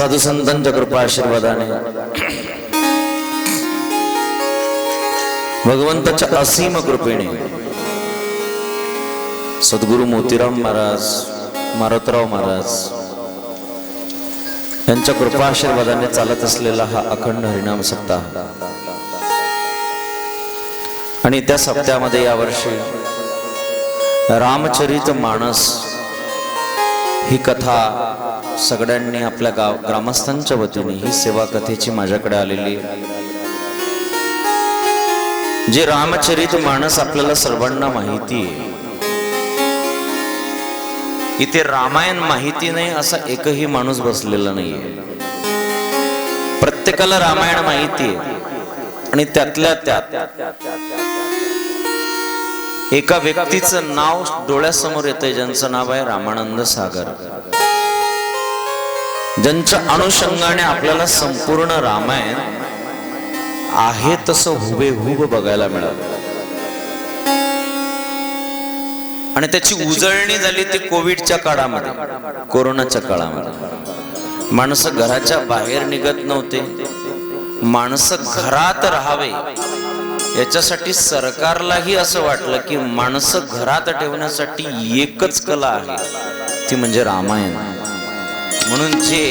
साधू संतांच्या कृपा आशीर्वादाने. भगवंताच्या असीम कृपेने. सद्गुरु मोतीराम महाराज मारुतराव महाराज यांच्या कृपा आशीर्वादाने चालत असलेला हा अखंड हरिणाम सप्ताह. आणि त्या सप्त्यामध्ये यावर्षी रामचरित मानस ही कथा सगळ्यांनी आपल्या गाव ग्रामस्थांच्या वतीने ही सेवा कथेची माझ्याकडे आलेली. जे रामचरित माणस आपल्याला सर्वांना माहिती आहे. इथे रामायण माहिती नाही असा एकही माणूस बसलेला नाहीये. प्रत्येकाला रामायण माहिती आहे. आणि त्यातल्या त्यात एका व्यक्तीचं नाव डोळ्यासमोर येतंय ज्यांचं नाव आहे रामानंद सागर. ज्यांच्या अनुषंगाने आपल्याला संपूर्ण रामायण आहे तसं हुबेहूब बघायला मिळालं. आणि त्याची उजळणी झाली ती कोविडच्या काळामध्ये कोरोनाच्या काळामध्ये. माणसं घराच्या बाहेर निघत नव्हते. माणसं घरात राहावे याच्यासाठी सरकारलाही असं वाटलं की माणसं घरात ठेवण्यासाठी एकच कला आहे ती म्हणजे रामायण. म्हणून जे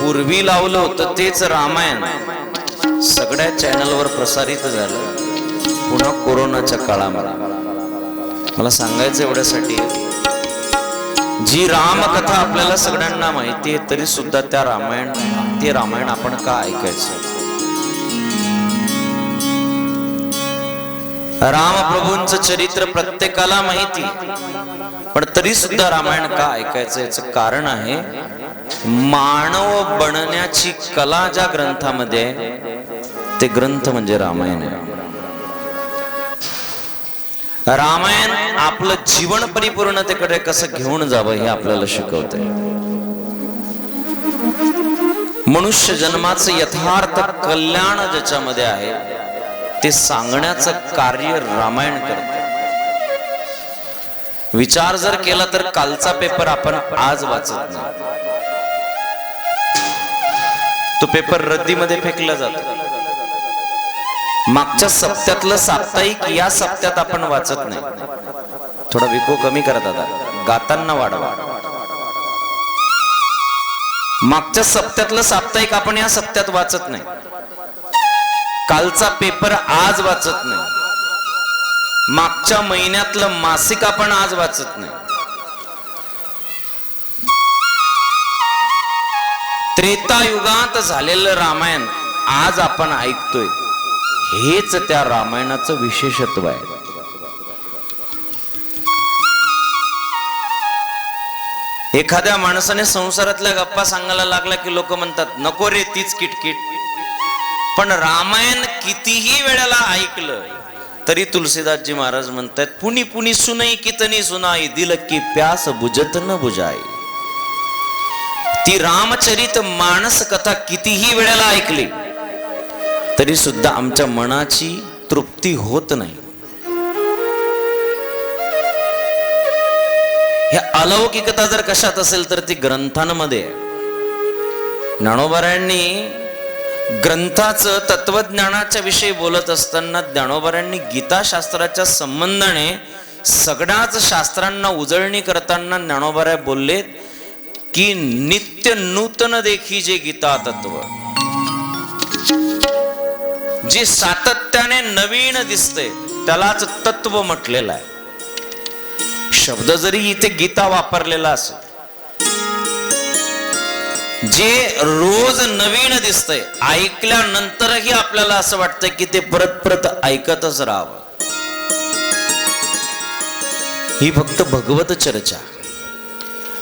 पूर्वी लावलं होतं तेच रामायण सगळ्या चॅनलवर प्रसारित झालं. पुन्हा कोरोनाच्या काळामध्ये. मला सांगायचं एवढ्यासाठी जी रामकथा आपल्याला सगळ्यांना माहिती आहे तरी सुद्धा त्या रामायण ते रामायण आपण का ऐकायचं? रामप्रभूंच चरित्र प्रत्येकाला माहिती. पण तरी सुद्धा रामायण का ऐकायचं याचं कारण आहे मानव बनण्याची कला ज्या ग्रंथामध्ये ते ग्रंथ म्हणजे रामायण आहे. रामायण आपलं जीवन परिपूर्णतेकडे कसं घेऊन जावं हे आपल्याला शिकवतंय. मनुष्य जन्माचं यथार्थ कल्याण ज्याच्यामध्ये आहे ते सांगण्याचं कार्य रामायण करत. विचार जर केला तर कालचा पेपर आपण आज वाचत नाही. तो पेपर रद्दीमध्ये फेकला जातो. मागच्या सप्त्यातलं साप्ताहिक या सप्त्यात आपण वाचत नाही. थोडा विको कमी करा दादा. गातांना वाढवा. मागच्या सप्त्यातलं साप्ताहिक आपण या सप्त्यात वाचत नाही. कालचा पेपर आज वाचत नाही. मागच्या महिन्यातलं मासिक आपण आज वाचत नाही. त्रेतायुगात झालेलं रामायण आज आपण ऐकतोय. हेच त्या रामायणाचं विशेषत्व आहे. एखाद्या माणसाने संसारातल्या गप्पा सांगायला लागला की लोक म्हणतात नको रे तीच किटकिट. पण रामायण कितीही वेळेला ऐकलं तरी तुलसीदासजी महाराज म्हणतात पुणी पुणी सुनई कितनी सुनाई दिल की प्यास बुजत न बुजाई. ती रामचरित मानस कथा कितीही वेळेला ऐकली तरी सुद्धा आमच्या मनाची तृप्ती होत नाही. हे अलौकिकता जर कशात असेल तर ती ग्रंथांमध्ये आहे. ज्ञानोबारायांनी ग्रंथाचं तत्वज्ञानाच्या विषयी बोलत असताना ज्ञानोबऱ्यांनी गीताशास्त्राच्या संबंधाने सगळ्याच शास्त्रांना उजळणी करताना ज्ञानोबऱ्या बोलले की नित्य नूतन देखी जे गीता तत्व जे सातत्याने नवीन दिसते त्यालाच तत्व म्हटलेलं आहे. शब्द जरी इथे गीता वापरलेला असेल जे रोज नवीन दिसतंय ऐकल्यानंतरही आपल्याला असं वाटतंय की ते परत परत ऐकतच राहावं. ही फक्त भगवत चर्चा.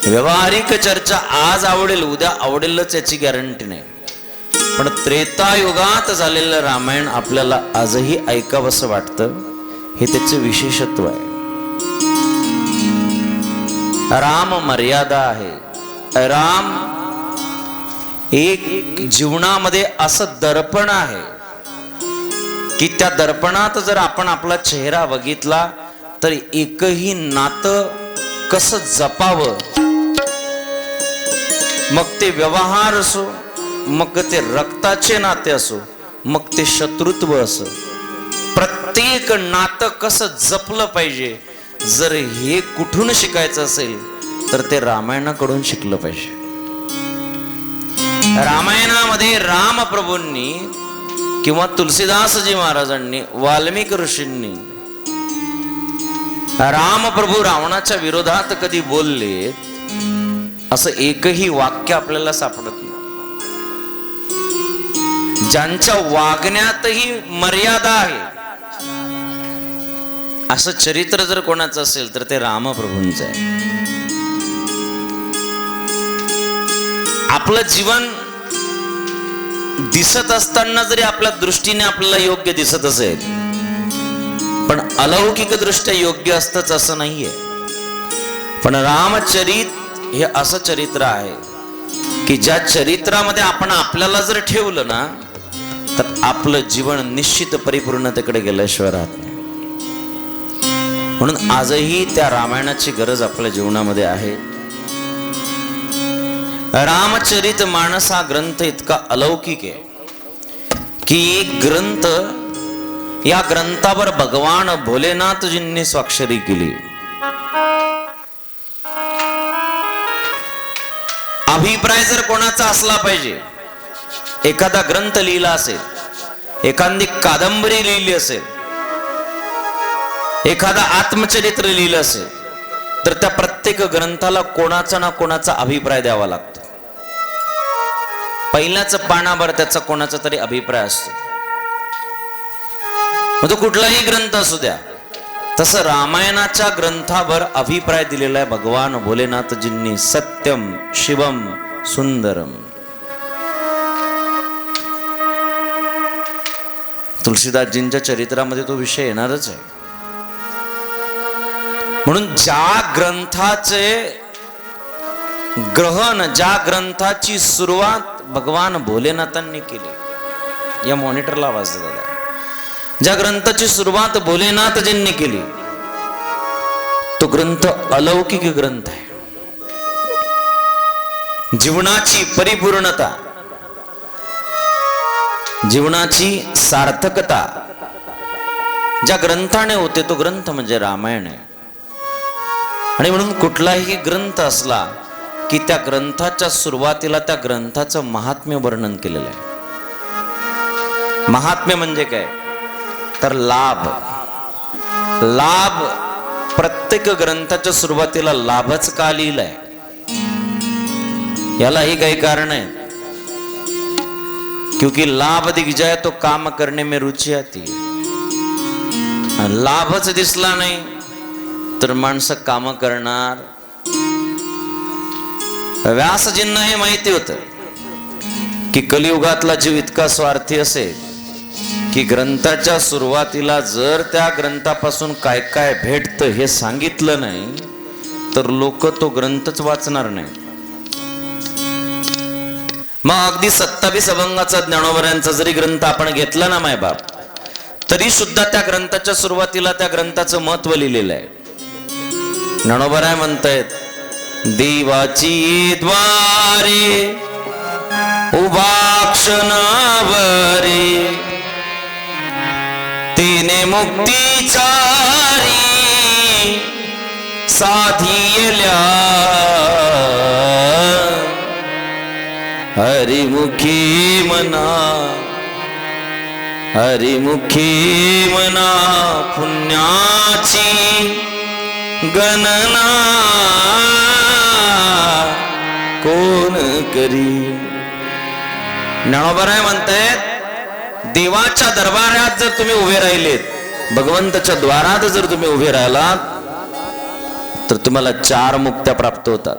व्यवहारिक चर्चा आज आवडेल उद्या आवडेलच याची गॅरंटी नाही. पण त्रेतायुगात झालेलं रामायण आपल्याला आजही ऐकावंसं वाटतं हे त्याचे विशेषत्व आहे. राम मर्यादा आहे. राम एक जीवनामध्ये असं दर्पण आहे की त्या दर्पणात जर आपण आपला चेहरा बघितला तर एकही नातं कसं जपावं? मग ते व्यवहार असो मग ते रक्ताचे नाते असो मग ते शत्रुत्व असो. प्रत्येक नातं कसं जपलं पाहिजे? जर हे कुठून शिकायचं असेल तर ते रामायणाकडून शिकलं पाहिजे. रामायणामध्ये रामप्रभूंनी किंवा तुलसीदासजी महाराजांनी वाल्मिक ऋषींनी रामप्रभू रावणाच्या विरोधात कधी बोलले असं एकही वाक्य आपल्याला सापडत नाही. ज्यांच्या वागण्यातही मर्यादा आहे असं चरित्र जर कोणाचं असेल तर ते रामप्रभूंचं आहे. आपलं जीवन दिसत असताना जरी आपल्या दृष्टीने आपल्याला योग्य दिसत असेल पण अलौकिक दृष्ट्या योग्य असतच असं नाहीये. पण रामचरित हे असं चरित्र आहे की ज्या चरित्रामध्ये आपण आपल्याला जर ठेवलं ना तर आपलं जीवन निश्चित परिपूर्णतेकडे गेल्याशिवाय राहत नाही. म्हणून आजही त्या रामायणाची गरज आपल्या जीवनामध्ये आहे. रामचरित माणस हा ग्रंथ इतका अलौकिक आहे की एक ग्रंथ या ग्रंथावर भगवान भोलेनाथजींनी स्वाक्षरी केली. अभिप्राय जर कोणाचा असला पाहिजे एखादा ग्रंथ लिहिला असेल एखादी कादंबरी लिहिली असेल एखादा आत्मचरित्र लिहिलं असेल तर त्या प्रत्येक ग्रंथाला कोणाचा ना कोणाचा अभिप्राय द्यावा लागतो. पहिल्याच पानाभर त्याचा कोणाचा तरी अभिप्राय असतो. मग तो कुठलाही ग्रंथ असू द्या. तसं रामायणाच्या ग्रंथावर अभिप्राय दिलेला आहे भगवान भोलेनाथजींनी सत्यम शिवम सुंदरम. तुलसीदासजींच्या चरित्रामध्ये तो विषय येणारच आहे. म्हणून ज्या ग्रंथाचे ग्रहण ज्या ग्रंथाची सुरुवात भगवान भोलेनाथांनी केली. या मॉनिटरला आवाज दादा. ज्या ग्रंथाची सुरुवात भोलेनाथजींनी केली तो ग्रंथ अलौकिक ग्रंथ आहे. जीवनाची परिपूर्णता जीवनाची सार्थकता ज्या ग्रंथाने होते तो ग्रंथ म्हणजे रामायण आहे. आणि म्हणून कुठलाही ग्रंथ असला की त्या ग्रंथाच्या सुरुवातीला त्या ग्रंथाचं महात्म्य वर्णन केलेलं आहे. महात्म्य म्हणजे काय? तर लाभ. लाभ प्रत्येक ग्रंथाच्या सुरुवातीला लाभच का लिहिलाय? यालाही काही कारण आहे. क्योंकि लाभ दिख जाए तो काम करने में रुची आती है. लाभच दिसला नाही तर माणसं काम करणार व्यासजींना हे माहिती होत की कलियुगातला जीव इतका स्वार्थी असेल की ग्रंथाच्या सुरुवातीला जर त्या ग्रंथापासून काय काय भेटतं हे सांगितलं नाही तर लोक तो ग्रंथच वाचणार नाही. मग अगदी सत्तावीस अभंगाचा ज्ञानोबऱ्यांचा जरी ग्रंथ आपण घेतला ना मायबाप तरी सुद्धा त्या ग्रंथाच्या सुरुवातीला त्या ग्रंथाचं महत्त्व लिहिलेलं आहे. ज्ञानोबराय म्हणतायत देवाची द्वारे उभा क्षणावरे तिने मुक्तीचारी साधियल्या. हरिमुखी मना हरिमुखी मना पुण्याची गणना. कोण करी? ज्ञानोबराय म्हणतायत देवाच्या दरबारात जर तुम्ही उभे राहिलेत भगवंताच्या द्वारात जर तुम्ही उभे राहिलात तर तुम्हाला चार मुक्त्या प्राप्त होतात.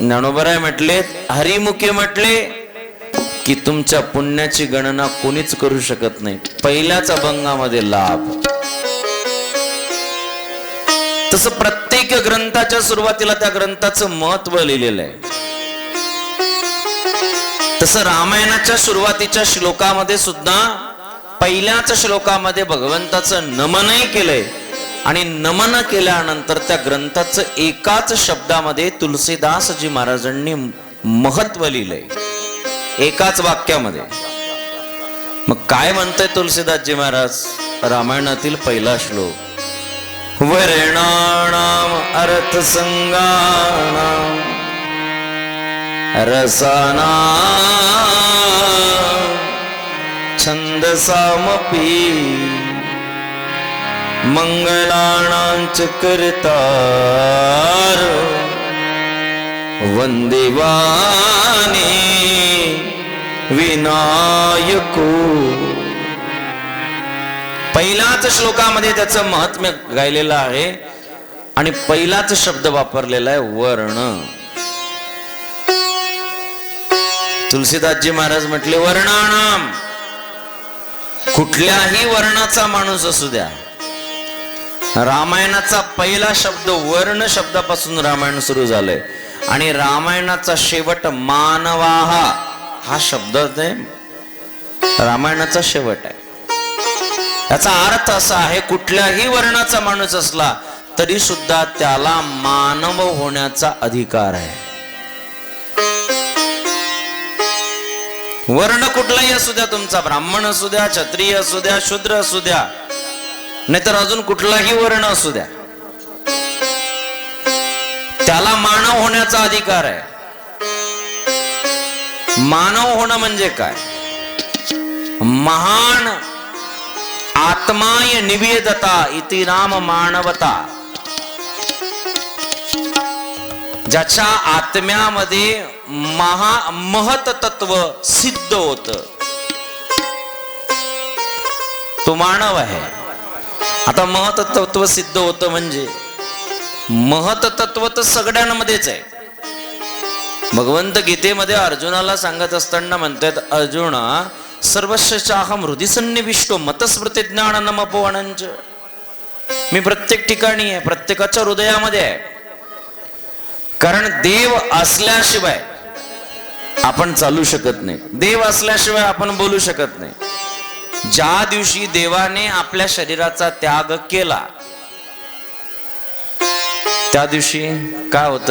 ज्ञानोबराय म्हटले हरिमुखे म्हटले की तुमच्या पुण्याची गणना कोणीच करू शकत नाही. पहिल्याच अभंगामध्ये लाभ. तसं प्रत्येक ग्रंथाच्या सुरुवातीला त्या ग्रंथाचं महत्त्व लिहिलेलं आहे. तसं रामायणाच्या सुरुवातीच्या श्लोकामध्ये सुद्धा पहिल्याच श्लोकामध्ये भगवंताचं नमनही केलंय. आणि नमन केल्यानंतर त्या ग्रंथाचं एकाच शब्दामध्ये तुलसीदासजी महाराजांनी महत्त्व लिहिलंय. एकाच वाक्यामध्ये. मग काय म्हणताय तुलसीदासजी महाराज? रामायणातील पहिला श्लोक. वर्णाणाम् अर्थसङ्गाणाम् रसाना छन्दसामपि मङ्गलानां च कर्तार वन्देवानि विनायको। पहिलाच श्लोकामध्ये त्याचं महात्म्य गायलेलं आहे आणि पहिलाच शब्द वापरलेला आहे वर्ण. तुलसीदासजी महाराज म्हटले वर्णानाम कुठल्याही वर्णाचा माणूस असू द्या. रामायणाचा पहिला शब्द वर्ण शब्दापासून रामायण सुरू झालंय. आणि रामायणाचा शेवट मानवाहा हा शब्द रामायणाचा शेवट आहे. याचा अर्थ असा आहे कुठल्याही वर्णाचा माणूस असला तरी सुद्धा त्याला मानव होण्याचा अधिकार आहे. वर्ण कुठलाही असू द्या तुमचा ब्राह्मण असू द्या क्षत्रिय असू द्या शूद्र असू द्या नाहीतर अजून कुठलाही वर्ण असू द्या त्याला मानव होण्याचा अधिकार आहे. मानव होणं म्हणजे काय? महान आत्माय निवेदता इति नाम मानवता। ज्याच्या आत्म्यामध्ये महा महत तत्व सिद्ध होत. तो मानव आहे. आता महत तत्व सिद्ध होतं म्हणजे? महत तत्व तर सगळ्यांमध्येच आहे. भगवंत गीतेमध्ये अर्जुनाला सांगत असताना म्हणतात अर्जुना सर्वस्व हृदय सन्निविष्टो मतस्मृती ज्ञान नमपोवणांच मी प्रत्येक ठिकाणी आहे प्रत्येकाच्या हृदयामध्ये आहे. कारण देव असल्याशिवाय आपण चालू शकत नाही. देव असल्याशिवाय आपण बोलू शकत नाही. ज्या दिवशी देवाने आपल्या शरीराचा त्याग केला त्या दिवशी काय होत?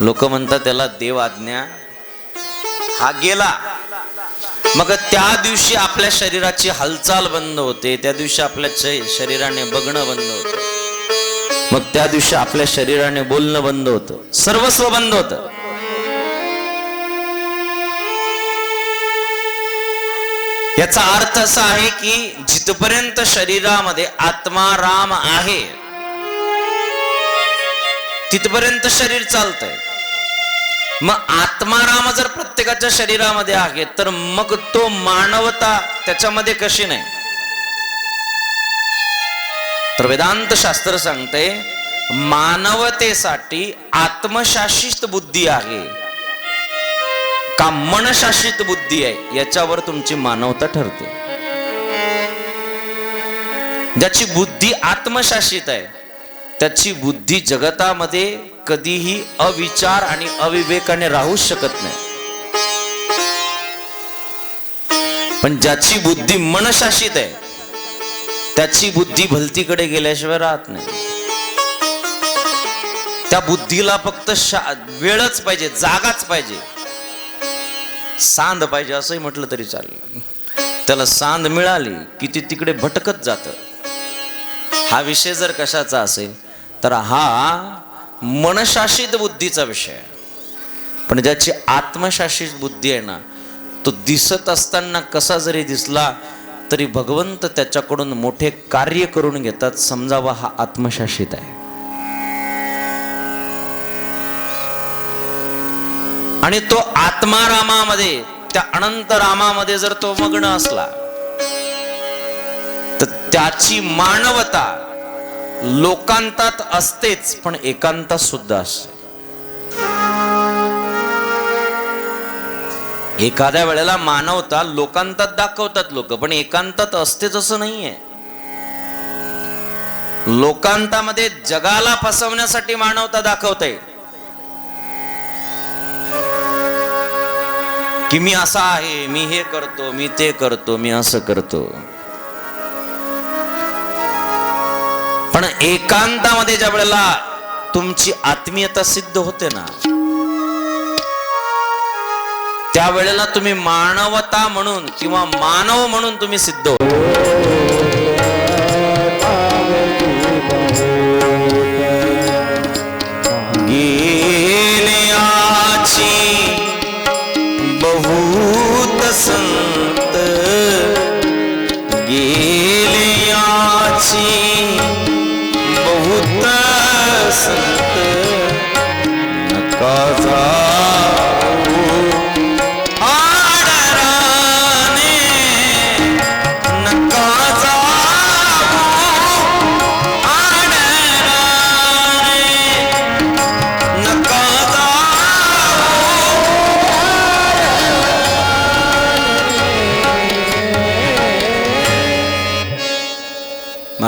लोक म्हणतात त्याला देव आज्ञा हा गेला. मग त्या दिवशी आपल्या शरीराची हालचाल बंद होते त्या दिवशी आपल्या शरीराने बघणं बंद होतं. मग त्या दिवशी आपल्या शरीराने बोलणं बंद होतं. सर्वस्व बंद होतं. याचा अर्थ असा आहे की जिथपर्यंत शरीरामध्ये आत्मा राम आहे तिथपर्यंत शरीर चालतंय. मग आत्माराम जर प्रत्येकाच्या शरीरामध्ये आहे तर मग तो मानवता त्याच्यामध्ये कशी नाही? तर वेदांत शास्त्र सांगते मानवतेसाठी आत्मशासित बुद्धी आहे का मनशासित बुद्धी आहे याच्यावर तुमची मानवता ठरते. ज्याची बुद्धी आत्मशासित आहे त्याची बुद्धी जगतामध्ये कधीही अविचार आणि अविवेकाने राहूच शकत नाही. पण ज्याची बुद्धी मनशासित आहे त्याची बुद्धी भलतीकडे गेल्याशिवाय राहत नाही. त्या बुद्धीला फक्त शा- वेळच पाहिजे जागाच पाहिजे. सांद पाहिजे असंही म्हटलं तरी चालेल. त्याला सांद मिळाली की ती तिकडे भटकत जात. हा विषय जर कशाचा असेल तर हा मनशासित बुद्धीचा विषय आहे. पण ज्याची आत्मशासित बुद्धी आहे ना तो दिसत असताना कसा जरी दिसला तरी भगवंत त्याच्याकडून मोठे कार्य करून घेतात समजावा हा आत्मशासित आहे. आणि तो आत्मारामामध्ये त्या अनंत रामामध्ये जर तो मग्न असला तर त्याची मानवता लोकांतात असतेच पण एकांतात सुद्धा असते. एखाद्या वेळेला मानवता लोकांतात दाखवतात लोक पण एकांतात असतेच असं नाहीये. लोकांतामध्ये जगाला फसवण्यासाठी मानवता दाखवते. की मी असा आहे मी हे करतो मी ते करतो मी असं करतो. पण एकांतामध्ये ज्या वेळेला तुमची आत्मीयता सिद्ध होते ना त्यावेळेला तुम्ही मानवता म्हणून किंवा मानव म्हणून तुम्ही सिद्ध होता.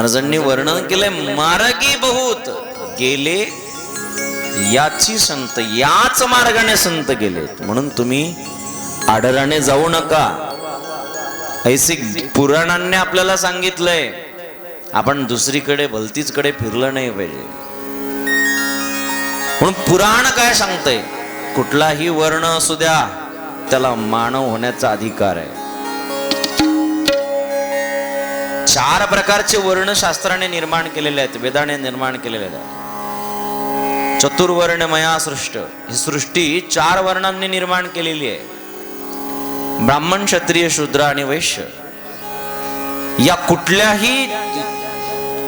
महाराजांनी वर्णन केलंय मार्गी बहुत गेले याची संत याच मार्गाने संत गेलेत. म्हणून तुम्ही आडराने जाऊ नका. ऐसिक पुराणांनी आपल्याला सांगितलंय आपण दुसरीकडे भलतीचकडे फिरलं नाही पाहिजे. म्हणून पुराण काय सांगतंय? कुठलाही वर्ण असू द्या त्याला मानव होण्याचा अधिकार आहे. चार प्रकारचे वर्ण शास्त्राने निर्माण केलेले आहेत वेदाने निर्माण केलेले आहेत. चतुर्वर्ण मया सृष्ट ही सृष्टी चार वर्णांनी निर्माण केलेली आहे. ब्राह्मण क्षत्रिय शूद्र आणि वैश्य. या कुठल्याही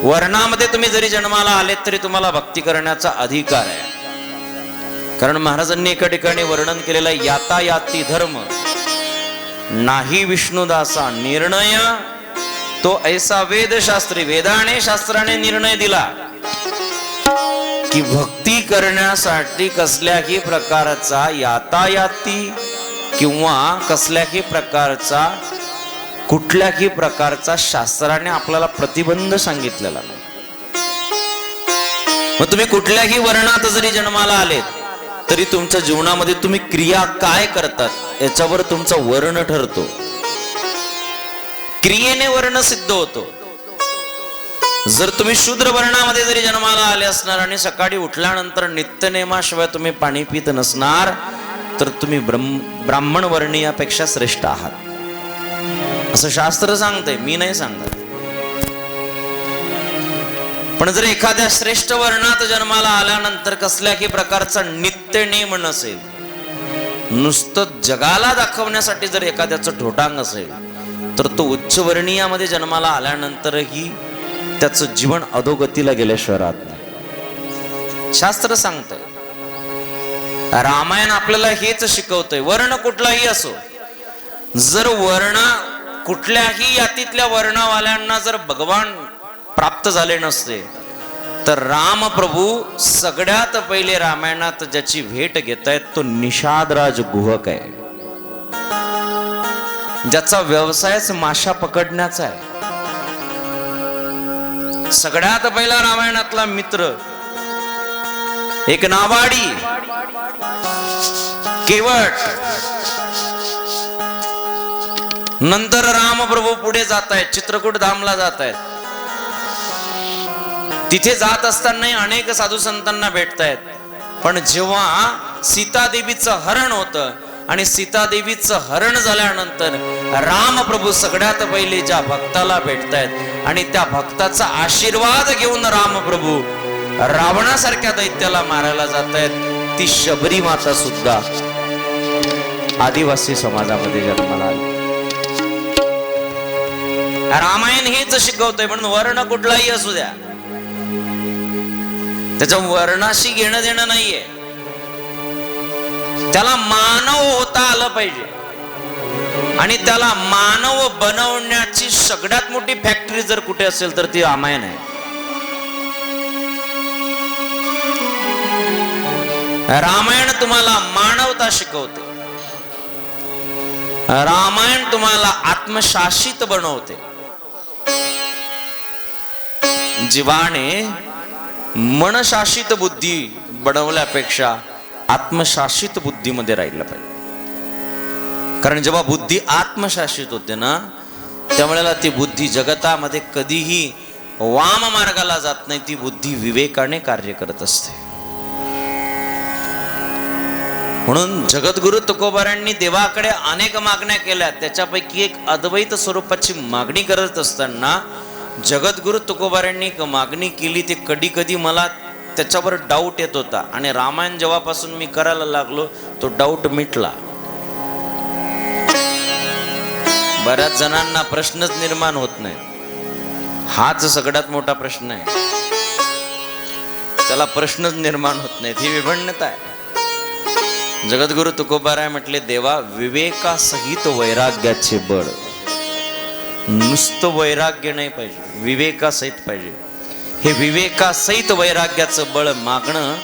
वर्णामध्ये तुम्ही जरी जन्माला आलेत तरी तुम्हाला भक्ती करण्याचा अधिकार आहे. कारण महाराजांनी एका ठिकाणी वर्णन केलेलं यातायाती धर्म. नाही विष्णुदासा निर्णय तो ऐसा वेदशास्त्री वेदाने शास्त्राने निर्णय दिला की भक्ती करण्यासाठी कसल्याही प्रकारचा यातायाती किंवा कसल्याही प्रकारचा कुठल्याही प्रकारचा शास्त्राने आपल्याला प्रतिबंध सांगितलेला नाही. मग तुम्ही कुठल्याही वर्णात जरी जन्माला आलेत तरी तुमच्या जीवनामध्ये तुम्ही क्रिया काय करतात याच्यावर तुमचा वर्ण ठरतो. क्रियेने वर्ण सिद्ध होतो. जर तुम्ही शूद्र वर्णामध्ये जरी जन्माला आले असणार आणि सकाळी उठल्यानंतर नित्यनेमाशिवाय तुम्ही पाणी पित नसणार तर तुम्ही ब्रह्म ब्राह्मण वर्णीयापेक्षा श्रेष्ठ आहात. असं शास्त्र सांगतंय मी नाही सांगत. पण जर एखाद्या श्रेष्ठ वर्णात जन्माला आल्यानंतर कसल्याही प्रकारचा नित्य नेम नसेल नुसतं जगाला दाखवण्यासाठी जर एखाद्याचं ठोटांग असेल तर तो उच्चवर्णीयामध्ये जन्माला आल्यानंतरही त्याचं जीवन अधोगतीला गेल्याशिवाय राहत नाही. शास्त्र सांगतंय रामायण आपल्याला हेच शिकवतंय वर्ण कुठलाही असो जर वर्ण कुठल्याही यातीतल्या वर्णवाल्यांना जर भगवान प्राप्त झाले नसते तर राम प्रभू सगळ्यात पहिले रामायणात ज्याची भेट घेत आहेत तो निषादराज गुहक आहे. ज्याचा व्यवसायच माशा पकडण्याचा आहे. सगळ्यात पहिला रामायणातला मित्र एक नावाडी केवट नंतर रामप्रभू पुढे जात आहेत चित्रकूट धामला जात आहेत तिथे जात असतानाही अनेक साधू संतांना भेटतायत. पण जेव्हा सीतादेवीचं हरण होतं आणि सीतादेवीचं हरण झाल्यानंतर रामप्रभू सगळ्यात पहिले ज्या भक्ताला भेटतायत आणि त्या भक्ताचा आशीर्वाद घेऊन रामप्रभू रावणासारख्या दैत्याला मारायला जात आहेत ती शबरी माता सुद्धा. आदिवासी समाजामध्ये जन्माला आली. रामायण हेच शिकवतंय म्हणून वर्ण कुठलाही असू द्या. त्याच्या वर्णाशी घेणं देणं नाहीये. त्याला मानव होता आलं पाहिजे. आणि त्याला मानव बनवण्याची सगळ्यात मोठी फॅक्टरी जर कुठे असेल तर ती रामायण आहे. रामायण तुम्हाला मानवता शिकवते. रामायण तुम्हाला आत्मशासित बनवते. जीवाने मनशासित बुद्धी बनवल्यापेक्षा आत्मशासित बुद्धीमध्ये राहिलं पाहिजे. कारण जेव्हा बुद्धी आत्मशासित होते ना त्यावेळेला ती बुद्धी जगतामध्ये कधीही वाम मार्गाला जात नाही ती बुद्धी विवेकाने कार्य करत असते. म्हणून जगद्गुरु तुकोबारांनी देवाकडे अनेक मागण्या केल्या. त्याच्यापैकी एक अद्वैत स्वरूपाची मागणी करत असताना जगद्गुरु तुकोबारांनी एक मागणी केली ते कधी कधी मला त्याच्यावर डाऊट येत होता. आणि रामायण जेव्हापासून मी करायला लागलो तो डाऊट मिटला. बऱ्याच जणांना प्रश्नच निर्माण होत नाही हाच सगळ्यात मोठा प्रश्न आहे. त्याला प्रश्नच निर्माण होत नाहीत. ही विभिन्नता आहे. जगद्गुरु तुकोबाराय म्हटले देवा विवेकासहित वैराग्याचे बळ. नुसतं वैराग्य नाही पाहिजे. विवेकासहित पाहिजे. हे विवेकासहित वैराग्याचं बळ मागणं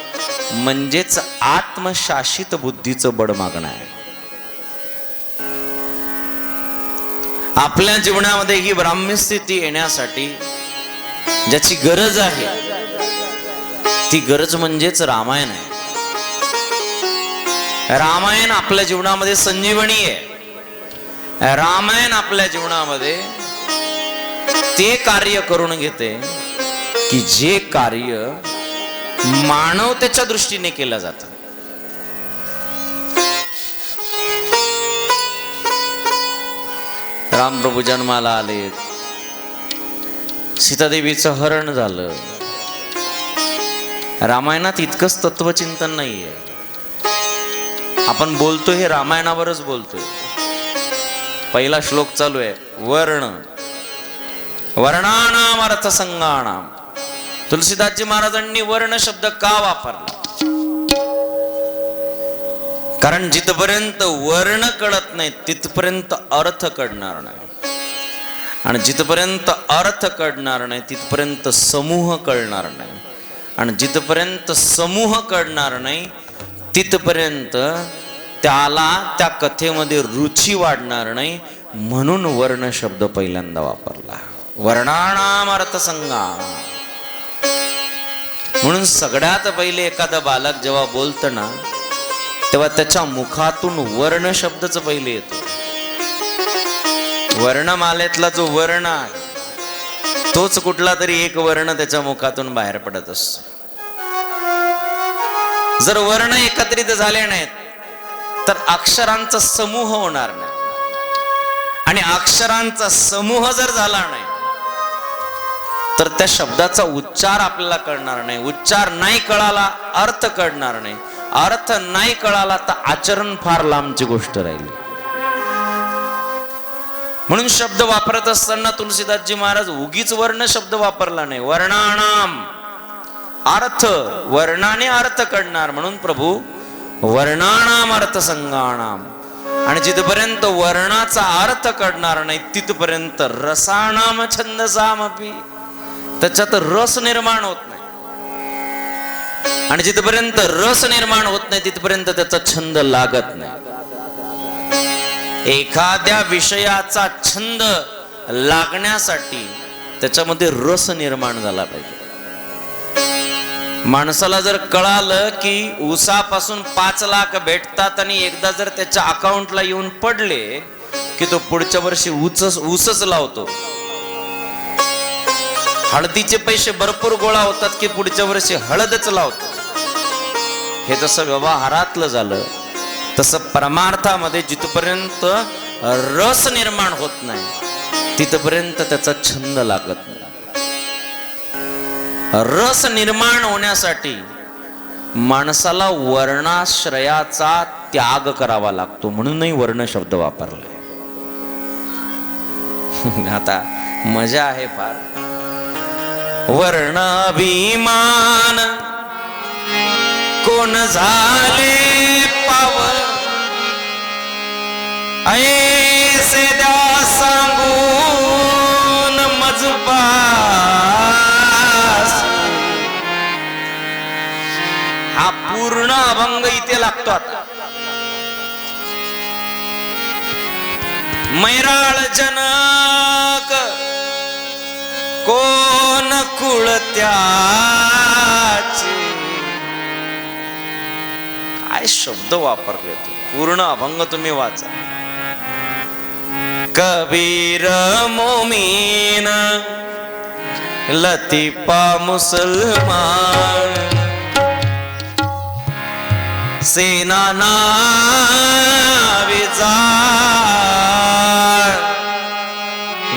म्हणजेच आत्मशासित बुद्धीचं बळ मागणं आहे. आपल्या जीवनामध्ये ही ब्राह्मी स्थिती येण्यासाठी ज्याची गरज आहे ती गरज म्हणजेच रामायण आहे. रामायण आपल्या जीवनामध्ये संजीवनी आहे. रामायण आपल्या जीवनामध्ये ते कार्य करून घेते. की जे कार्य मानवतेच्या दृष्टीने केलं जातं. रामप्रभू जन्माला आले सीतादेवीचं हरण झालं. रामायणात इतकंच तत्वचिंतन नाहीये. आपण बोलतोय हे रामायणावरच बोलतोय. पहिला श्लोक चालू आहे वर्ण. वर्णानाम अर्थ संगाणाम तुलसीदासजी महाराजांनी वर्ण शब्द का वापरला? कारण जिथपर्यंत वर्ण कळत नाही तिथपर्यंत अर्थ कळणार नाही. आणि जिथपर्यंत अर्थ कळणार नाही तिथपर्यंत समूह कळणार नाही. आणि जिथपर्यंत समूह कळणार नाही तिथपर्यंत त्याला त्या कथेमध्ये रुची वाढणार नाही म्हणून वर्ण शब्द पहिल्यांदा वापरला. वर्णानाम अर्थसंगा. म्हणून सगळ्यात पहिले एखादं बालक जेव्हा बोलतं ना तेव्हा त्याच्या मुखातून वर्ण शब्दच पहिले येतो. वर्णमालेतला जो वर्ण आहे तोच कुठला तरी एक वर्ण त्याच्या मुखातून बाहेर पडत असतो. जर वर्ण एकत्रित झाले नाहीत तर अक्षरांचा समूह होणार नाही. आणि अक्षरांचा समूह जर झाला नाही तर त्या शब्दाचा उच्चार आपल्याला कळणार नाही. उच्चार नाही कळाला अर्थ कळणार नाही. अर्थ नाही कळाला तर आचरण फार लांबची गोष्ट राहिली. म्हणून शब्द वापरत असताना तुलसीदासजी महाराज उगीच वर्ण शब्द वापरला नाही. वर्णानाम. अर्थ वर्णाने अर्थ कळणार. म्हणून प्रभू वर्णानाम अर्थसंगानाम. आणि जिथपर्यंत वर्णाचा अर्थ कळणार नाही तिथपर्यंत रसानाम छंद सामपी त्याच्यात रस निर्माण होत नाही. आणि जिथपर्यंत रस निर्माण होत नाही तिथपर्यंत त्याचा छंद लागत नाही. एखाद्या विषयाचा छंद लागण्यासाठी त्याच्यामध्ये रस निर्माण झाला पाहिजे. माणसाला जर कळालं की उसापासून पाच लाख भेटतात आणि एकदा जर त्याच्या अकाउंटला येऊन पडले की तो पुढच्या वर्षी ऊसच ऊसच लावतो. हळदीचे पैसे भरपूर गोळा होतात की पुढच्या वर्षी हळदच लावतो. हे जसं व्यवहारातलं झालं तसं परमार्थामध्ये जिथपर्यंत रस निर्माण होत नाही तिथपर्यंत त्याचा छंद लागत नाही. रस निर्माण होण्यासाठी माणसाला वर्णाश्रयाचा त्याग करावा लागतो म्हणूनही वर्ण शब्द वापरलाय आता मजा आहे फार. वर्णाभिमान. कोण झाले पाव ऐसे द्या सांगून मजबास. हा पूर्ण अभंग इथे लागतो आता. मैराळ जनक कोण कुळ काय शब्द वापरले तू? पूर्ण अभंग तुम्ही वाचा. कबीर मोमीन लतीफा मुसलमान सेना ना जाळ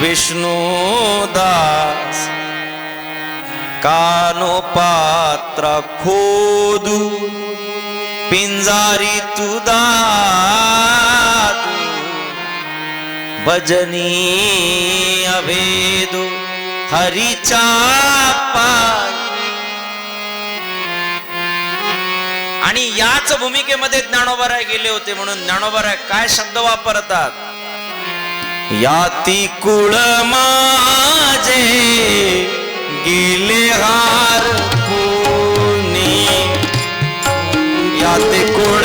विष्णुदास कानो पात्र खोदू पिंजारी तुदा भजनी अभेदू हरीचा आणि याच भूमिकेमध्ये ज्ञानोबराय गेले होते म्हणून ज्ञानोबराय काय शब्द वापरतात? याती कुळ माझे गेले हार कोणी याते कुळ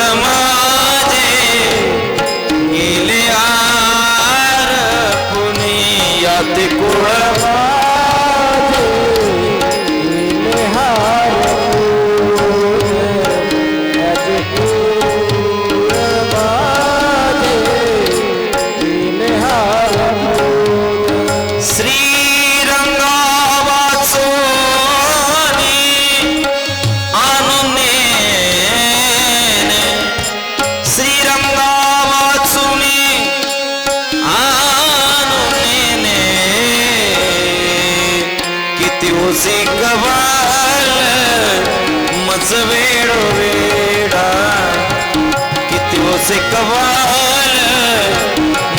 असे कवाल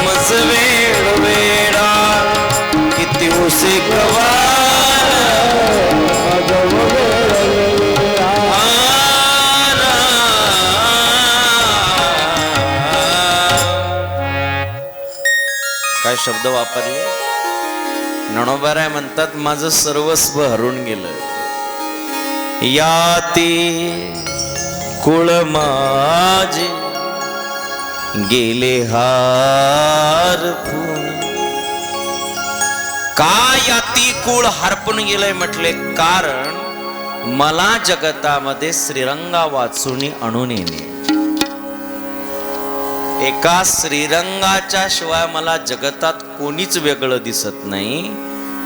मज वेळ वेडा किती उसे कवाल काय शब्द वापरले? नणोबाराय म्हणतात माझं सर्वस्व हरून गेलं. याती कुळ माझी गेले हार का याती कुळ हरपून गेलंय म्हटले? कारण मला जगतामध्ये श्रीरंगा वाचून आणून येणे. एका श्रीरंगाच्या शिवाय मला जगतात कोणीच वेगळं दिसत नाही.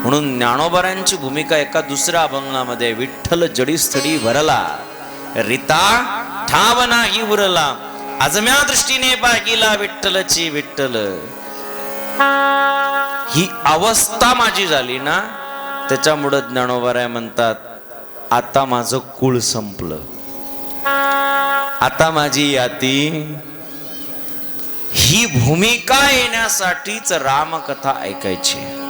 म्हणून ज्ञानोबरांची भूमिका एका दुसऱ्या अभंगामध्ये विठ्ठल जडीस्थळी भरला रिता ठाव नाही उरला. अजम्या दृष्टीने बागीला विठ्ठलची विठ्ठल. ही अवस्था माझी झाली ना त्याच्यामुळं ज्ञानोबराय म्हणतात आता माझं कुळ संपलं. आता माझी याती ही भूमिका येण्यासाठीच रामकथा ऐकायची.